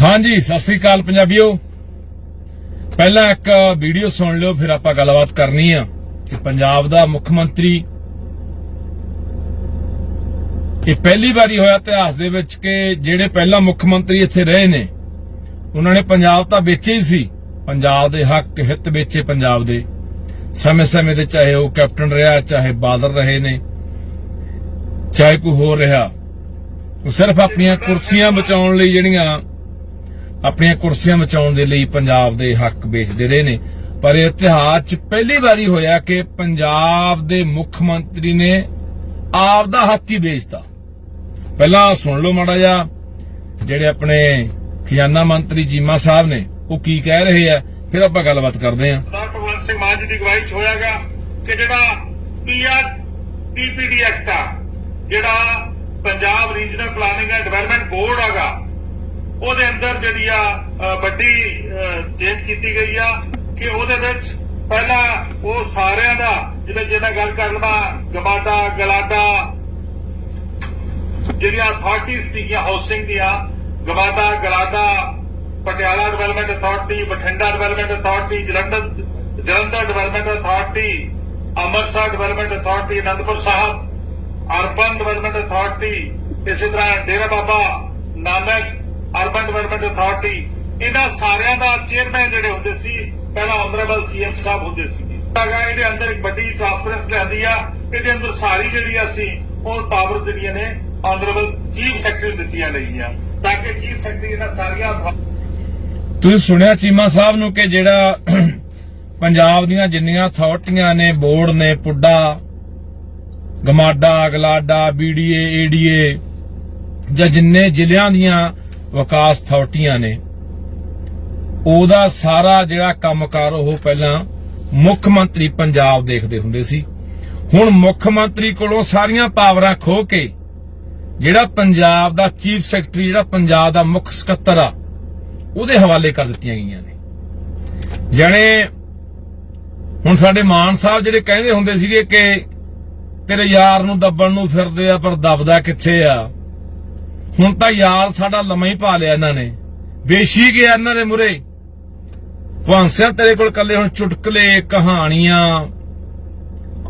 ਹਾਂਜੀ, ਸਤਿ ਸ੍ਰੀ ਅਕਾਲ ਪੰਜਾਬੀਓ। ਪਹਿਲਾਂ ਇੱਕ ਵੀਡੀਓ ਸੁਣ ਲਿਓ, ਫਿਰ ਆਪਾਂ ਗੱਲਬਾਤ ਕਰਨੀ ਆ ਕਿ ਪੰਜਾਬ ਦਾ ਮੁੱਖ ਮੰਤਰੀ ਇਹ ਪਹਿਲੀ ਵਾਰੀ ਹੋਇਆ ਇਤਿਹਾਸ ਦੇ ਵਿੱਚ ਕਿ ਜਿਹੜੇ ਪਹਿਲਾਂ ਮੁੱਖ ਮੰਤਰੀ ਇੱਥੇ ਰਹੇ ਨੇ, ਉਹਨਾਂ ਨੇ ਪੰਜਾਬ ਤਾਂ ਵੇਚੇ ਹੀ ਸੀ। ਪੰਜਾਬ ਦੇ ਹੱਕ ਹਿੱਤ ਵੇਚੇ ਪੰਜਾਬ ਦੇ। ਸਮੇਂ-ਸਮੇਂ ਦੇ ਚਾਹੇ ਉਹ ਕੈਪਟਨ ਰਿਹਾ, ਚਾਹੇ ਬਾਦਲ ਰਹੇ ਨੇ, ਚਾਹੇ ਕੋਈ ਹੋਰ ਰਿਹਾ। ਉਹ ਸਿਰਫ ਆਪਣੀਆਂ ਕੁਰਸੀਆਂ ਬਚਾਉਣ ਲਈ ਜਿਹੜੀਆਂ ਆਪਣੀਆਂ ਕੁਰਸੀਆਂ ਬਚਾਉਣ ਦੇ ਲਈ ਪੰਜਾਬ ਦੇ ਹੱਕ ਵੇਚਦੇ ਰਹੇ ਨੇ। ਪਰ ਇਹ ਇਤਿਹਾਸ 'ਚ ਪਹਿਲੀ ਵਾਰੀ ਹੋਇਆ ਕਿ ਪੰਜਾਬ ਦੇ ਮੁੱਖ ਮੰਤਰੀ ਨੇ ਆਪ ਦਾ ਹੱਕ ਹੀ ਵੇਚਤਾ। ਪਹਿਲਾਂ ਸੁਣ ਲਓ ਮਾੜਾ ਜਿਹਾ, ਜਿਹੜੇ ਆਪਣੇ ਖਜ਼ਾਨਾ ਮੰਤਰੀ ਜੀਮਾ ਸਾਹਿਬ ਨੇ, ਉਹ ਕੀ ਕਹਿ ਰਹੇ ਆ, ਫਿਰ ਆਪਾਂ ਗੱਲਬਾਤ ਕਰਦੇ ਹਾਂ। ਸਰਦਾਰ ਭਗਵੰਤ ਸਿੰਘ ਮਾਨ ਜੀ ਦੀ ਅਗਵਾਈ 'ਚ ਹੋਇਆਗਾ ਕਿ ਜਿਹੜਾ ਪੀਆਰ ਪੀਪੀਡੀ ਐਕਟ ਆ, ਜਿਹੜਾ Punjab regional planning and development board ਹੈਗਾ ਉਹਦੇ ਅੰਦਰ ਜਿਹੜੀ ਆ ਵੱਡੀ ਚੇਂਜ ਕੀਤੀ ਗਈ ਆ ਕਿ ਉਹਦੇ ਵਿੱਚ ਪਹਿਲਾਂ ਉਹ ਸਾਰਿਆਂ ਦਾ ਜਿਵੇਂ ਜਿਹਨਾਂ ਗੱਲ ਕਰ ਲਵਾਂ ਗਮਾਡਾ ਗਲਾਡਾ, ਜਿਹੜੀਆਂ ਅਥਾਰਟੀਆਂ ਸੀਗੀਆਂ ਹਾਊਸਿੰਗ ਦੀਆਂ, ਗਵਾਡਾ, GLADA, Patiala development authority Bathinda development authority Jalandhar Jalandhar development authority Amritsar development authority Anandpur Sahib, urban development authority ਇਸੇ ਤਰ੍ਹਾਂ Dera Baba Nanak urban development authority, ਇਹਨਾਂ ਸਾਰਿਆਂ ਦਾ ਚੇਅਰਮੈਨ ਜਿਹੜੇ ਹੁੰਦੇ ਸੀ, ਪਹਿਲਾਂ ਆਨਰੇਬਲ ਸੀਐਮ ਸਾਹਿਬ ਹੁੰਦੇ ਸੀ ਹੈਗਾ, ਇਹਦੇ ਅੰਦਰ ਇੱਕ ਵੱਡੀ ਟ੍ਰਾਂਸਪੇਰੈਂਸ ਲਿਆਂਦੀ ਆ, ਇਹਦੇ ਅੰਦਰ ਸਾਰੀ ਜਿਹੜੀ ਅਸੀਂ ਉਹ ਪਾਵਰ ਜਿਹੜੀਆਂ ਨੇ ਆਨਰੇਬਲ ਚੀਫ ਸੈਕਟਰੀ ਦਿੱਤੀਆਂ ਗਈਆਂ। ਤਾਂ ਕਿ ਚੀਫ ਸੈਕਟਰੀ ਇਹਨਾਂ ਸਾਰੀਆਂ ਤੁਸੀਂ ਸੁਣਿਆ ਚੀਮਾ ਸਾਹਿਬ ਨੂੰ ਕਿ ਜਿਹੜਾ ਪੰਜਾਬ ਦੀਆਂ ਜਿੰਨੀਆਂ ਅਥਾਰਟੀਆਂ ਨੇ, ਬੋਰਡ ਨੇ, ਪੁੱਡਾ, ਗਮਾਡਾ ਗਲਾਡਾ ਬੀਡੀਏ ਏਡੀਏ ਜਾਂ ਜਿੰਨੇ ਜ਼ਿਲ੍ਹਿਆਂ ਦੀਆਂ ਵਿਕਾਸ ਅਥਾਰਟੀਆਂ ਨੇ। ਉਹਦਾ ਸਾਰਾ ਜਿਹੜਾ ਕੰਮਕਾਰ ਉਹ ਪਹਿਲਾਂ ਮੁੱਖ ਮੰਤਰੀ ਪੰਜਾਬ ਦੇਖਦੇ ਹੁੰਦੇ ਸੀ। ਹੁਣ ਮੁੱਖ ਮੰਤਰੀ ਕੋਲੋਂ ਸਾਰੀਆਂ ਪਾਵਰਾਂ ਖੋ ਕੇ ਜਿਹੜਾ ਪੰਜਾਬ ਦਾ ਚੀਫ ਸੈਕਟਰੀ, ਜਿਹੜਾ ਪੰਜਾਬ ਦਾ ਮੁੱਖ ਸਕੱਤਰ ਆ, ਉਹਦੇ ਹਵਾਲੇ ਕਰ ਦਿੱਤੀਆਂ ਗਈਆਂ ਨੇ। ਜਾਣੇ ਹੁਣ ਸਾਡੇ ਮਾਨ ਸਾਹਿਬ ਜਿਹੜੇ ਕਹਿੰਦੇ ਹੁੰਦੇ ਸੀਗੇ ਕਿ ਤੇਰੇ ਯਾਰ ਨੂੰ ਦੱਬਣ ਨੂੰ ਫਿਰਦੇ ਆ, ਪਰ ਦੱਬਦਾ ਕਿੱਥੇ ਆ? ਹੁਣ ਤਾਂ ਯਾਰ ਸਾਡਾ ਲੰਮਾ ਹੀ ਪਾ ਲਿਆ ਇਹਨਾਂ ਨੇ। ਵੇਸ਼ੀ ਗਿਆ ਇਹਨਾਂ ਦੇ ਮੁਰੇ। ਭਾਂਸਿਆ ਤੇਰੇ ਕੋਲ ਕੱਲੇ ਹੁਣ ਚੁਟਕਲੇ, ਕਹਾਣੀਆਂ,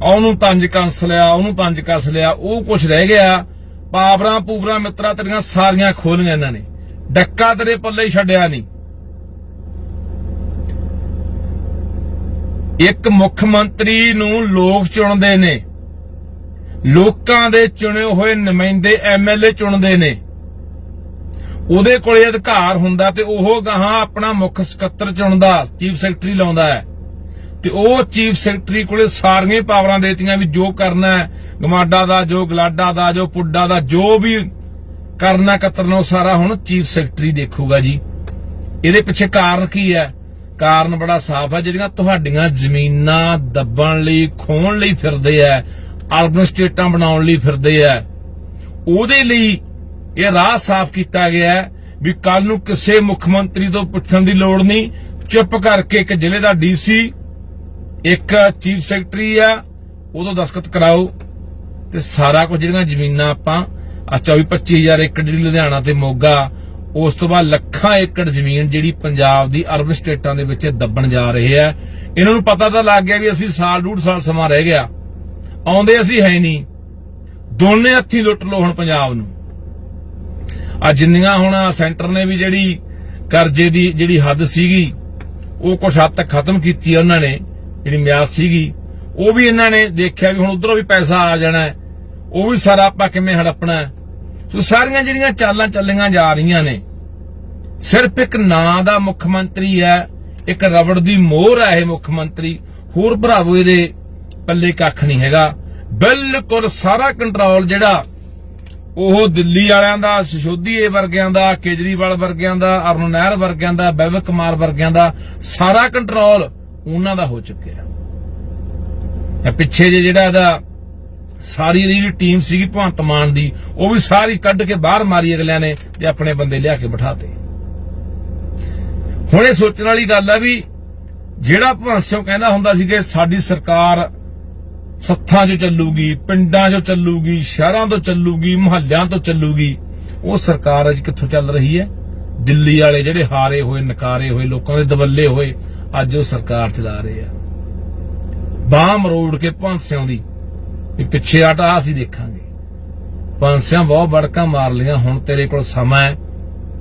ਉਹਨੂੰ ਤੰਜ ਕੱਸ ਲਿਆ, ਉਹਨੂੰ ਤੰਜ ਕੱਸ ਲਿਆ, ਉਹ ਕੁਝ ਰਹਿ ਗਿਆ। ਪਾਵਰਾਂ, ਪੂਵਰਾਂ, ਮਿੱਤਰਾ ਤੇਰੀਆਂ ਸਾਰੀਆਂ ਖੋਲੀਆਂ ਇਹਨਾਂ ਨੇ। ਡੱਕਾ ਤੇਰੇ ਪੱਲੇ ਹੀ ਛੱਡਿਆ ਨਹੀਂ। ਇੱਕ ਮੁੱਖ ਮੰਤਰੀ ਨੂੰ ਲੋਕ ਚੁਣਦੇ ਨੇ। ਲੋਕਾਂ ਦੇ ਚੁਣੇ ਹੋਏ ਨੁਮਾਇੰਦੇ ਐਮਐਲਏ ਚੁਣਦੇ ਨੇ। ਉਹਦੇ ਕੋਲੇ ਅਧਿਕਾਰ ਹੁੰਦਾ ਤੇ ਉਹ ਗਾਹਾਂ ਆਪਣਾ ਮੁੱਖ ਸਕੱਤਰ ਚੁਣਦਾ, ਚੀਫ ਸੈਕਟਰੀ ਲਾਉਂਦਾ ਹੈ। ਤੇ ਉਹ ਚੀਫ ਸੈਕਟਰੀ ਕੋਲੇ ਸਾਰੀਆਂ ਪਾਵਰਾਂ ਦੇਤੀਆਂ ਵੀ ਜੋ ਕਰਨਾ ਹੈ, ਗਮਾਡਾ ਦਾ ਜੋ, ਗਲਾਡਾ ਦਾ ਜੋ, ਪੁੱਡਾ ਦਾ ਜੋ ਵੀ ਕਰਨਾ ਕਤਰਨਾ, ਉਹ ਸਾਰਾ ਹੁਣ ਚੀਫ ਸੈਕਟਰੀ ਦੇਖੂਗਾ ਜੀ। ਇਹਦੇ ਪਿੱਛੇ ਕਾਰਨ ਕੀ ਹੈ? ਕਾਰਨ ਬੜਾ ਸਾਫ਼ ਹੈ, ਜਿਹੜੀਆਂ ਤੁਹਾਡੀਆਂ ਜ਼ਮੀਨਾਂ ਦੱਬਣ ਲਈ ਖੋਣ ਲਈ ਫਿਰਦੇ ਆ ਅਰਬਨ ਸਟੇਟਾਂ ਬਣਾਉਣ ਲਈ ਫਿਰਦੇ ਆ ਉਹਦੇ ਲਈ ਇਹ ਰਾਹ ਸਾਫ਼ ਕੀਤਾ ਗਿਆ ਹੈ ਵੀ ਕੱਲ ਨੂੰ ਕਿਸੇ ਮੁੱਖ ਮੰਤਰੀ ਤੋਂ ਪੁੱਛਣ ਦੀ ਲੋੜ ਨਹੀਂ। ਚੁੱਪ ਕਰਕੇ ਇੱਕ ਜ਼ਿਲ੍ਹੇ ਦਾ ਡੀਸੀ, ਇੱਕ ਚੀਫ ਸੈਕਟਰੀ ਆ, ਉਦੋਂ ਦਸਖਤ ਕਰਾਓ। ਤੇ ਸਾਰਾ ਕੁਝ ਜਿਹੜੀਆਂ ਜ਼ਮੀਨਾਂ ਆਪਾਂ ਆ 24 25000 ਏਕੜ ਜਿਹੜੀ ਲੁਧਿਆਣਾ ਤੇ ਮੋਗਾ, ਉਸ ਤੋਂ ਬਾਅਦ ਲੱਖਾਂ ਏਕੜ ਜ਼ਮੀਨ ਜਿਹੜੀ ਪੰਜਾਬ ਦੀ ਅਰਬਨ ਸਟੇਟਾਂ ਦੇ ਵਿੱਚ ਦੱਬਣ ਜਾ ਰਹੇ ਆ। ਇਹਨਾਂ ਨੂੰ ਪਤਾ ਤਾਂ ਲੱਗ ਗਿਆ ਵੀ ਅਸੀਂ ਸਾਲ, ਡੂਢ ਸਾਲ ਸਮਾਂ ਰਹਿ ਗਿਆ। ਆਉਂਦੇ ਅਸੀਂ ਹੈ ਨਹੀਂ। ਦੋਨੇ ਹੱਥੀ ਲੁੱਟ ਲੋ ਹੁਣ ਪੰਜਾਬ ਨੂੰ। ਆ ਜਿੰਨੀਆਂ ਹੁਣ ਸੈਂਟਰ ਨੇ ਵੀ ਜਿਹੜੀ ਕਰਜ਼ੇ ਦੀ ਜਿਹੜੀ ਹੱਦ ਸੀਗੀ, ਉਹ ਕੁਛ ਹੱਦ ਤੱਕ ਖਤਮ ਕੀਤੀ ਉਹਨਾਂ ਨੇ, ਜਿਹੜੀ ਮਿਆਦ ਸੀਗੀ, ਉਹ ਵੀ ਇਹਨਾਂ ਨੇ ਦੇਖਿਆ ਵੀ ਹੁਣ ਉਧਰੋਂ ਵੀ ਪੈਸਾ ਆ ਜਾਣਾ ਉਹ ਵੀ ਸਾਰਾ ਆਪਾਂ ਕਿਵੇਂ ਹੜਪਣਾ ਸੋ ਸਾਰੀਆਂ ਜਿਹੜੀਆਂ ਚਾਲਾਂ ਚੱਲੀਆਂ ਜਾ ਰਹੀਆਂ ਨੇ, ਸਿਰਫ ਇੱਕ ਨਾਂ ਦਾ ਮੁੱਖ ਮੰਤਰੀ ਹੈ, ਇੱਕ ਰਬੜ ਦੀ ਮੋਹਰ ਹੈ ਇਹ ਮੁੱਖ ਮੰਤਰੀ, ਹੋਰ ਭਰਾਵੋ ਇਹਦੇ ਪੱਲੇ ਕੱਖ ਨਹੀਂ ਹੈਗਾ। ਬਿਲਕੁਲ ਸਾਰਾ ਕੰਟਰੋਲ ਜਿਹੜਾ ਉਹ ਦਿੱਲੀ ਵਾਲਿਆਂ ਦਾ ਸਿਸੋਦੀਏ ਵਰਗਿਆਂ ਦਾ, ਕੇਜਰੀਵਾਲ ਵਰਗਿਆਂ ਦਾ, ਅਰੁਣ ਨਹਿਰ ਵਰਗਿਆਂ ਦਾ ਬੈਵਕ ਕੁਮਾਰ ਵਰਗਿਆਂ ਦਾ, ਸਾਰਾ ਕੰਟਰੋਲ ਉਹਨਾਂ ਦਾ ਹੋ ਚੁੱਕਿਆ ਤੇ ਪਿੱਛੇ ਜੇ ਜਿਹੜਾ ਇਹਦਾ ਸਾਰੀ ਜਿਹੜੀ ਟੀਮ ਸੀਗੀ ਭਗਵੰਤ ਮਾਨ ਦੀ, ਉਹ ਵੀ ਸਾਰੀ ਕੱਢ ਕੇ ਬਾਹਰ ਮਾਰੀ ਅਗਲਿਆਂ ਨੇ ਤੇ ਆਪਣੇ ਬੰਦੇ ਲਿਆ ਕੇ ਬਿਠਾਤੇ। ਹੁਣ ਇਹ ਸੋਚਣ ਵਾਲੀ ਗੱਲ ਆ ਵੀ ਜਿਹੜਾ ਭਗਵੰਤ ਸਿੰਘ ਕਹਿੰਦਾ ਹੁੰਦਾ ਸੀ ਕਿ ਸਾਡੀ ਸਰਕਾਰ ਸੱਥਾਂ 'ਚੋਂ ਚੱਲੂਗੀ, ਪਿੰਡਾਂ 'ਚੋਂ ਚੱਲੂਗੀ, ਸ਼ਹਿਰਾਂ ਤੋਂ ਚੱਲੂਗੀ, ਮੁਹੱਲਿਆਂ ਤੋਂ ਚੱਲੂਗੀ। ਉਹ ਸਰਕਾਰ ਅੱਜ ਕਿੱਥੋਂ ਚੱਲ ਰਹੀ ਹੈ? ਦਿੱਲੀ ਵਾਲੇ ਜਿਹੜੇ ਹਾਰੇ ਹੋਏ, ਨਕਾਰੇ ਹੋਏ, ਲੋਕਾਂ ਦੇ ਦਬੱਲੇ ਹੋਏ, ਅੱਜ ਉਹ ਸਰਕਾਰ ਚਲਾ ਰਹੇ ਆ। ਬਾਹ ਮਰੋੜ ਕੇ ਭਾਂਸਿਆਂ ਦੀ, ਵੀ ਪਿੱਛੇ ਆਟਾ ਅਸੀਂ ਦੇਖਾਂਗੇ। ਭਾਂਸਿਆਂ ਬਹੁਤ ਬੜਕਾ ਮਾਰ ਲਿਆ ਹੁਣ ਤੇਰੇ ਕੋਲ ਸਮਾਂ ਹੈ।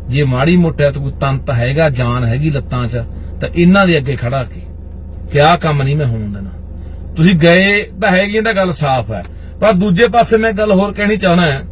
ਜੇ ਮਾੜੀ ਮੋਟਿਆ ਤੇ ਕੋਈ ਤੰਤ ਹੈਗਾ, ਜਾਨ ਹੈਗੀ ਲੱਤਾਂ 'ਚ, ਤਾਂ ਇਹਨਾਂ ਦੇ ਅੱਗੇ ਖੜਾ ਕੇ। ਕਿਆ ਕੰਮ ਨਹੀਂ ਮੈਂ ਹੋਣ ਦੇਣਾ। ਤੁਸੀਂ ਗਏ ਤਾਂ ਹੈਗੀ ਇਹਦਾ ਗੱਲ ਸਾਫ਼ ਹੈ। ਪਰ ਦੂਜੇ ਪਾਸੇ ਮੈਂ ਗੱਲ ਹੋਰ ਕਹਿਣੀ ਚਾਹਣਾ ਹੈ।